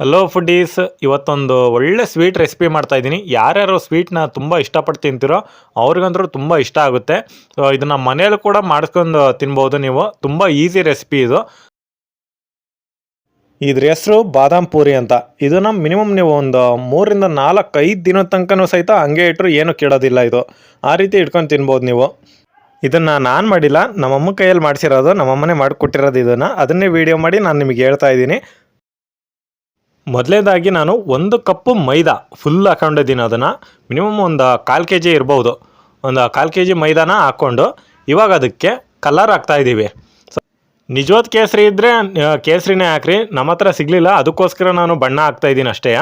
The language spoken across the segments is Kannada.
ಹಲೋ ಫುಡ್ಡೀಸ್ ಇವತ್ತೊಂದು ಒಳ್ಳೆ ಸ್ವೀಟ್ ರೆಸಿಪಿ ಮಾಡ್ತಾ ಇದ್ದೀನಿ. ಯಾರ್ಯಾರು ಸ್ವೀಟ್ನ ತುಂಬ ಇಷ್ಟಪಟ್ಟು ತಿಂತೀರೋ ಅವ್ರಿಗಂದ್ರೂ ತುಂಬ ಇಷ್ಟ ಆಗುತ್ತೆ. ಇದನ್ನು ಮನೆಯಲ್ಲೂ ಕೂಡ ಮಾಡಿಸ್ಕೊಂಡು ತಿನ್ಬೋದು ನೀವು. ತುಂಬ ಈಸಿ ರೆಸಿಪಿ ಇದು. ಇದ್ರ ಹೆಸರು ಬಾದಾಮ್ ಪೂರಿ ಅಂತ. ಇದನ್ನು ಮಿನಿಮಮ್ ನೀವು ಒಂದು ಮೂರಿಂದ ನಾಲ್ಕು ಐದು ದಿನದ ತನಕನೂ ಸಹಿತ ಹಂಗೆ ಇಟ್ಟರು ಏನು ಕೆಡೋದಿಲ್ಲ ಇದು. ಆ ರೀತಿ ಇಟ್ಕೊಂಡು ತಿನ್ಬೋದು ನೀವು. ಇದನ್ನು ನಾನು ಮಾಡಿಲ್ಲ. ನಮ್ಮಮ್ಮ ಕೈಯಲ್ಲಿ ಮಾಡಿಸಿರೋದು. ನಮ್ಮಮ್ಮನೇ ಮಾಡಿಕೊಟ್ಟಿರೋದು ಇದನ್ನು. ಅದನ್ನೇ ವೀಡಿಯೋ ಮಾಡಿ ನಾನು ನಿಮಗೆ ಹೇಳ್ತಾ ಇದ್ದೀನಿ. ಮೊದಲನೇದಾಗಿ ನಾನು ಒಂದು ಕಪ್ಪು ಮೈದಾ ಫುಲ್ ಹಾಕೊಂಡಿದ್ದೀನಿ ಅದನ್ನು. ಮಿನಿಮಮ್ ಒಂದು ಕಾಲು ಕೆ ಜಿ ಇರ್ಬೋದು. ಒಂದು ಕಾಲು ಕೆ ಜಿ ಮೈದಾನ ಹಾಕ್ಕೊಂಡು ಇವಾಗ ಅದಕ್ಕೆ ಕಲರ್ ಹಾಕ್ತಾ ಇದ್ದೀವಿ. ನಿಜವಾದ ಕೇಸರಿ ಇದ್ದರೆ ಕೇಸರಿನೇ ಹಾಕ್ರಿ. ನಮ್ಮ ಹತ್ರ ಸಿಗಲಿಲ್ಲ. ಅದಕ್ಕೋಸ್ಕರ ನಾನು ಬಣ್ಣ ಹಾಕ್ತಾ ಇದ್ದೀನಿ ಅಷ್ಟೇ.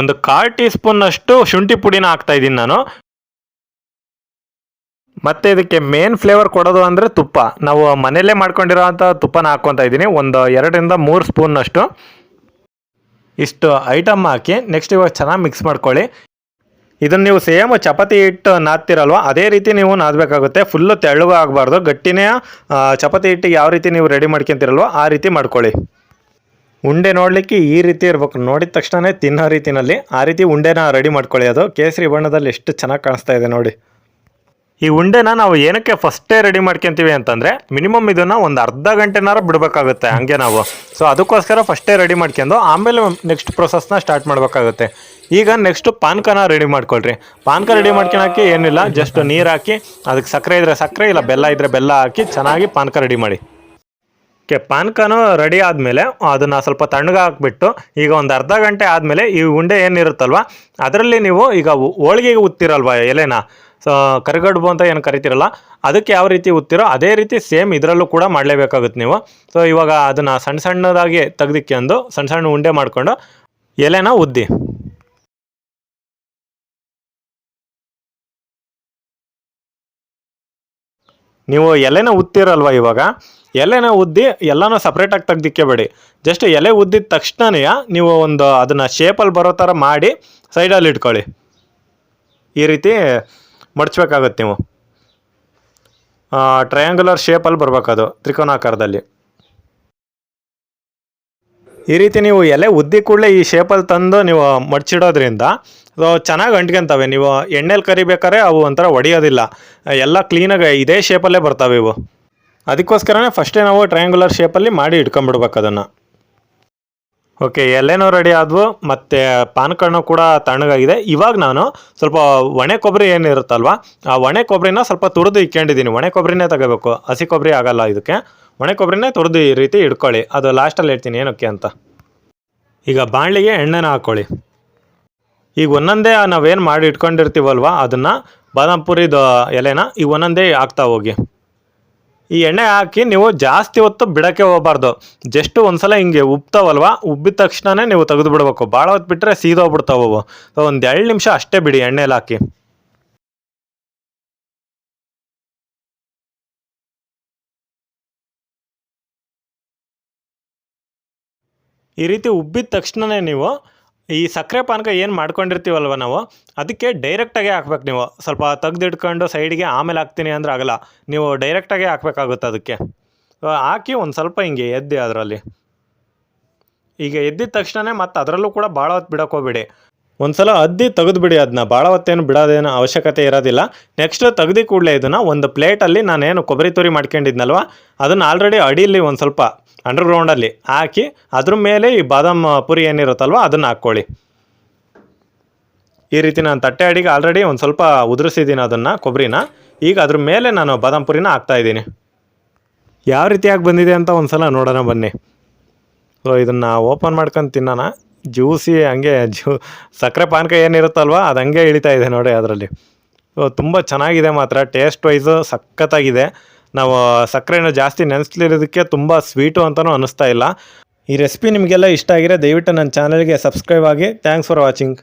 ಒಂದು ಕಾಲು ಟೀ ಸ್ಪೂನ್ನಷ್ಟು ಶುಂಠಿ ಪುಡಿನ ಹಾಕ್ತಾ ಇದ್ದೀನಿ ನಾನು. ಮತ್ತು ಇದಕ್ಕೆ ಮೇನ್ ಫ್ಲೇವರ್ ಕೊಡೋದು ಅಂದರೆ ತುಪ್ಪ. ನಾವು ಮನೆಯಲ್ಲೇ ಮಾಡ್ಕೊಂಡಿರೋಂಥ ತುಪ್ಪನ ಹಾಕ್ಕೊತಾ ಇದ್ದೀನಿ. ಒಂದು ಎರಡರಿಂದ ಮೂರು ಸ್ಪೂನ್ನಷ್ಟು ಇಷ್ಟು ಐಟಮ್ ಹಾಕಿ ನೆಕ್ಸ್ಟ್ ಇವಾಗ ಚೆನ್ನಾಗಿ ಮಿಕ್ಸ್ ಮಾಡ್ಕೊಳ್ಳಿ. ಇದನ್ನು ನೀವು ಸೇಮ್ ಚಪಾತಿ ಹಿಟ್ಟು ನಾದ್ತಿರಲ್ವ, ಅದೇ ರೀತಿ ನೀವು ನಾದಬೇಕಾಗುತ್ತೆ. ಫುಲ್ಲು ತೆಳ್ಳಗೂ ಆಗಬಾರ್ದು. ಗಟ್ಟಿನೇ ಚಪಾತಿ ಹಿಟ್ಟಿಗೆ ಯಾವ ರೀತಿ ನೀವು ರೆಡಿ ಮಾಡ್ಕೊತಿರಲ್ವ ಆ ರೀತಿ ಮಾಡ್ಕೊಳ್ಳಿ. ಉಂಡೆ ನೋಡಲಿಕ್ಕೆ ಈ ರೀತಿ ಇರಬೇಕು. ನೋಡಿದ ತಕ್ಷಣವೇ ತಿನ್ನೋ ರೀತಿನಲ್ಲಿ ಆ ರೀತಿ ಉಂಡೆನ ರೆಡಿ ಮಾಡ್ಕೊಳ್ಳಿ. ಅದು ಕೇಸರಿ ಬಣ್ಣದಲ್ಲಿ ಎಷ್ಟು ಚೆನ್ನಾಗಿ ಕಾಣಿಸ್ತಾ ಇದೆ ನೋಡಿ. ಈ ಉಂಡೆನ ನಾವು ಏನಕ್ಕೆ ಫಸ್ಟೇ ರೆಡಿ ಮಾಡ್ಕೊಂತೀವಿ ಅಂತಂದರೆ ಮಿನಿಮಮ್ ಇದನ್ನು ಒಂದು ಅರ್ಧ ಗಂಟೆನಾರ ಬಿಡಬೇಕಾಗುತ್ತೆ ಹಂಗೆ ನಾವು. ಸೊ ಅದಕ್ಕೋಸ್ಕರ ಫಸ್ಟೇ ರೆಡಿ ಮಾಡ್ಕೊಂಡು ಆಮೇಲೆ ನೆಕ್ಸ್ಟ್ ಪ್ರೊಸೆಸ್ನ ಸ್ಟಾರ್ಟ್ ಮಾಡಬೇಕಾಗುತ್ತೆ. ಈಗ ನೆಕ್ಸ್ಟ್ ಪಾನ್ಕನ ರೆಡಿ ಮಾಡ್ಕೊಳ್ರಿ. ಪಾನ್ಕ ರೆಡಿ ಮಾಡ್ಕೊಳಕ್ಕೆ ಏನಿಲ್ಲ ಜಸ್ಟ್ ನೀರು ಹಾಕಿ, ಅದಕ್ಕೆ ಸಕ್ಕರೆ ಇದ್ರೆ ಸಕ್ಕರೆ, ಇಲ್ಲ ಬೆಲ್ಲ ಇದ್ರೆ ಬೆಲ್ಲ ಹಾಕಿ ಚೆನ್ನಾಗಿ ಪಾನ್ಕ ರೆಡಿ ಮಾಡಿ. ಓಕೆ, ಪಾನ್ಕನು ರೆಡಿ ಆದಮೇಲೆ ಅದನ್ನು ಸ್ವಲ್ಪ ತಣ್ಣಗೆ ಹಾಕ್ಬಿಟ್ಟು ಈಗ ಒಂದು ಅರ್ಧ ಗಂಟೆ ಆದಮೇಲೆ ಈ ಉಂಡೆ ಏನಿರುತ್ತಲ್ವ, ಅದರಲ್ಲಿ ನೀವು ಈಗ ಹೋಳಿಗೆಗೆ ಉತ್ತಿರಲ್ವ ಎಲೆನ? ಕರಿಗಡುಬು ಅಂತ ಏನು ಕರಿತೀರಲ್ಲ, ಅದಕ್ಕೆ ಯಾವ ರೀತಿ ಉತ್ತಿರೋ ಅದೇ ರೀತಿ ಸೇಮ್ ಇದರಲ್ಲೂ ಕೂಡ ಮಾಡಲೇಬೇಕಾಗುತ್ತೆ ನೀವು. ಸೊ ಇವಾಗ ಅದನ್ನು ಸಣ್ಣ ಸಣ್ಣದಾಗಿ ತೆಗ್ದಿಕ್ಕೊಂಡು ಸಣ್ಣ ಸಣ್ಣ ಉಂಡೆ ಮಾಡಿಕೊಂಡು ಎಲೆನ ಉದ್ದಿ. ನೀವು ಎಲೆನ ಉತ್ತಿರಲ್ವ ಇವಾಗ? ಎಲೆನ ಉದ್ದಿ, ಎಲ್ಲನೂ ಸಪ್ರೇಟಾಗಿ ತೆಗ್ದಿಕ್ಕೆ ಬೇಡಿ. ಜಸ್ಟ್ ಎಲೆ ಉದ್ದಿದ ತಕ್ಷಣನೇ ನೀವು ಒಂದು ಅದನ್ನು ಶೇಪಲ್ಲಿ ಬರೋ ಥರ ಮಾಡಿ ಸೈಡಲ್ಲಿ ಇಟ್ಕೊಳ್ಳಿ. ಈ ರೀತಿ ಮಡ್ಚ್ಬೇಕಾಗತ್ತೆ ನೀವು. ಟ್ರಯಾಂಗುಲರ್ ಶೇಪಲ್ಲಿ ಬರಬೇಕದು, ತ್ರಿಕೋನಾಕಾರದಲ್ಲಿ. ಈ ರೀತಿ ನೀವು ಎಲೆ ಉದ್ದಿ ಕೂಡಲೇ ಈ ಶೇಪಲ್ಲಿ ತಂದು ನೀವು ಮಡ್ಚಿಡೋದ್ರಿಂದ, ಅದು ಚೆನ್ನಾಗಿ ಅಂಟ್ಕೊಂತವೆ. ನೀವು ಎಣ್ಣೆಲಿ ಕರಿಬೇಕಾದ್ರೆ ಅವು ಒಂಥರ ಒಡೆಯೋದಿಲ್ಲ. ಎಲ್ಲ ಕ್ಲೀನಾಗಿ ಇದೇ ಶೇಪಲ್ಲೇ ಬರ್ತಾವೆ ಇವು. ಅದಕ್ಕೋಸ್ಕರನೇ ಫಸ್ಟೇ ನಾವು ಟ್ರಯಾಂಗುಲರ್ ಶೇಪಲ್ಲಿ ಮಾಡಿ ಇಟ್ಕೊಂಡ್ಬಿಡ್ಬೇಕು ಅದನ್ನು. ಓಕೆ ಎಲ್ಲೇನೋ ರೆಡಿ ಆದವು, ಮತ್ತು ಪಾನಕಣ್ಣು ಕೂಡ ತಣ್ಣಗಾಗಿದೆ. ಇವಾಗ ನಾನು ಸ್ವಲ್ಪ ಒಣೆ ಕೊಬ್ಬರಿ ಏನಿರುತ್ತಲ್ವ, ಆ ಒಣೆ ಕೊಬ್ಬರಿನ ಸ್ವಲ್ಪ ತುರಿದು ಇಕ್ಕೊಂಡಿದ್ದೀನಿ. ಒಣೆ ಕೊಬ್ಬರಿನೇ ತಗೋಬೇಕು. ಹಸಿ ಕೊಬ್ಬರಿ ಆಗಲ್ಲ ಇದಕ್ಕೆ. ಒಣೆ ಕೊಬ್ಬರಿನೇ ತುರಿದು ಈ ರೀತಿ ಇಟ್ಕೊಳ್ಳಿ ಅದು ಲಾಸ್ಟಲ್ಲಿ ಹೇಳ್ತೀನಿ ಏನಕ್ಕೆ ಅಂತ. ಈಗ ಬಾಣಲಿಗೆ ಎಣ್ಣೆನ ಹಾಕ್ಕೊಳ್ಳಿ ಈಗ ಒಂದೊಂದೇ ನಾವೇನು ಮಾಡಿ ಇಟ್ಕೊಂಡಿರ್ತೀವಲ್ವ, ಅದನ್ನು ಬಾದಾಮ್ ಪುರಿದು ಎಲೆನ ಈಗ ಒಂದೊಂದೇ ಹಾಕ್ತಾ ಹೋಗಿ. ಈ ಎಣ್ಣೆ ಹಾಕಿ ನೀವು ಜಾಸ್ತಿ ಹೊತ್ತು ಬಿಡೋಕ್ಕೆ ಹೋಗ್ಬಾರ್ದು. ಜಸ್ಟ್ ಒಂದ್ಸಲ ಹಿಂಗೆ ಉಬ್ತಾವಲ್ವ ಉಬ್ಬಿದ ತಕ್ಷಣನೇ ನೀವು ತೆಗೆದು ಬಿಡಬೇಕು ಭಾಳ ಹೊತ್ತು ಬಿಟ್ಟರೆ ಸೀದೋಗ್ಬಿಡ್ತಾವು ಒಂದು ಎರಡು ನಿಮಿಷ ಅಷ್ಟೇ ಬಿಡಿ ಎಣ್ಣೆಲಿ ಹಾಕಿ. ಈ ರೀತಿ ಉಬ್ಬಿದ ತಕ್ಷಣನೇ ನೀವು ಈ ಸಕ್ಕರೆ ಪಾನಕ ಏನು ಮಾಡ್ಕೊಂಡಿರ್ತೀವಲ್ವ ನಾವು? ಅದಕ್ಕೆ ಡೈರೆಕ್ಟಾಗೆ ಹಾಕ್ಬೇಕು ನೀವು. ಸ್ವಲ್ಪ ತೆಗ್ದಿಟ್ಕೊಂಡು ಸೈಡಿಗೆ ಆಮೇಲೆ ಹಾಕ್ತೀನಿ ಅಂದ್ರೆ ಆಗಲ್ಲ. ನೀವು ಡೈರೆಕ್ಟಾಗೆ ಹಾಕ್ಬೇಕಾಗುತ್ತೆ ಅದಕ್ಕೆ. ಹಾಕಿ ಒಂದು ಸ್ವಲ್ಪ ಹಿಂಗೆ ಎದ್ದಿ ಅದರಲ್ಲಿ. ಈಗ ಎದ್ದಿದ ತಕ್ಷಣನೇ ಮತ್ತೆ ಅದರಲ್ಲೂ ಕೂಡ ಭಾಳ ಹೊತ್ತು ಬಿಡೋಕೆ ಒಂದು ಸಲ ಅದ್ದಿ ತೆಗೆದುಬಿಡಿ ಅದನ್ನ ಭಾಳ ಹೊತ್ತೇನು ಬಿಡೋದೇನು ಅವಶ್ಯಕತೆ ಇರೋದಿಲ್ಲ. ನೆಕ್ಸ್ಟ್ ತೆಗ್ದು ಕೂಡಲೇ ಇದನ್ನು ಒಂದು ಪ್ಲೇಟಲ್ಲಿ ನಾನೇನು ಕೊಬ್ಬರಿ ತುರಿ ಮಾಡ್ಕೊಂಡಿದ್ನಲ್ವ? ಅದನ್ನು ಆಲ್ರೆಡಿ ಅಡಿಯಲ್ಲಿ ಒಂದು ಸ್ವಲ್ಪ ಅಂಡರ್ಗ್ರೌಂಡಲ್ಲಿ ಹಾಕಿ ಅದ್ರ ಮೇಲೆ ಈ ಬಾದಾಮ್ ಪುರಿ ಏನಿರುತ್ತಲ್ವ ಅದನ್ನು ಹಾಕ್ಕೊಳ್ಳಿ. ಈ ರೀತಿ ನಾನು ತಟ್ಟೆ ಅಡಿಗೆ ಆಲ್ರೆಡಿ ಒಂದು ಸ್ವಲ್ಪ ಉದುರಿಸಿದ್ದೀನಿ ಅದನ್ನು ಕೊಬ್ಬರಿನ ಈಗ ಅದ್ರ ಮೇಲೆ ನಾನು ಬಾದಾಮ್ ಪುರಿನ ಹಾಕ್ತಾಯಿದ್ದೀನಿ ಯಾವ ರೀತಿಯಾಗಿ ಬಂದಿದೆ ಅಂತ ಒಂದು ಸಲ ನೋಡೋಣ ಬನ್ನಿ. ಸೊ ಇದನ್ನು ಓಪನ್ ಮಾಡ್ಕೊಂಡು ತಿನ್ನೋಣ. ಜ್ಯೂಸಿ ಹಂಗೆ ಜ್ಯೂ ಸಕ್ಕರೆ ಪಾನಕ ಏನಿರುತ್ತಲ್ವ ಅದು ಹಂಗೆ ಇಳಿತಾ ಇದೆ ನೋಡಿ ಅದರಲ್ಲಿ. ತುಂಬ ಚೆನ್ನಾಗಿದೆ ಮಾತ್ರ. ಟೇಸ್ಟ್ ವೈಸು ಸಖತ್ತಾಗಿದೆ. ನಾವು ಸಕ್ಕರೆನ ಜಾಸ್ತಿ ನೆನೆಸ್ಲಿರೋದಕ್ಕೆ ತುಂಬ ಸ್ವೀಟು ಅಂತಲೂ ಅನ್ನಿಸ್ತಾ ಇಲ್ಲ. ಈ ರೆಸಿಪಿ ನಿಮಗೆಲ್ಲ ಇಷ್ಟ ಆಗಿರೋ ದಯವಿಟ್ಟು ನನ್ನ ಚಾನಲ್ಗೆ ಸಬ್ಸ್ಕ್ರೈಬ್ ಆಗಿ. Thanks for watching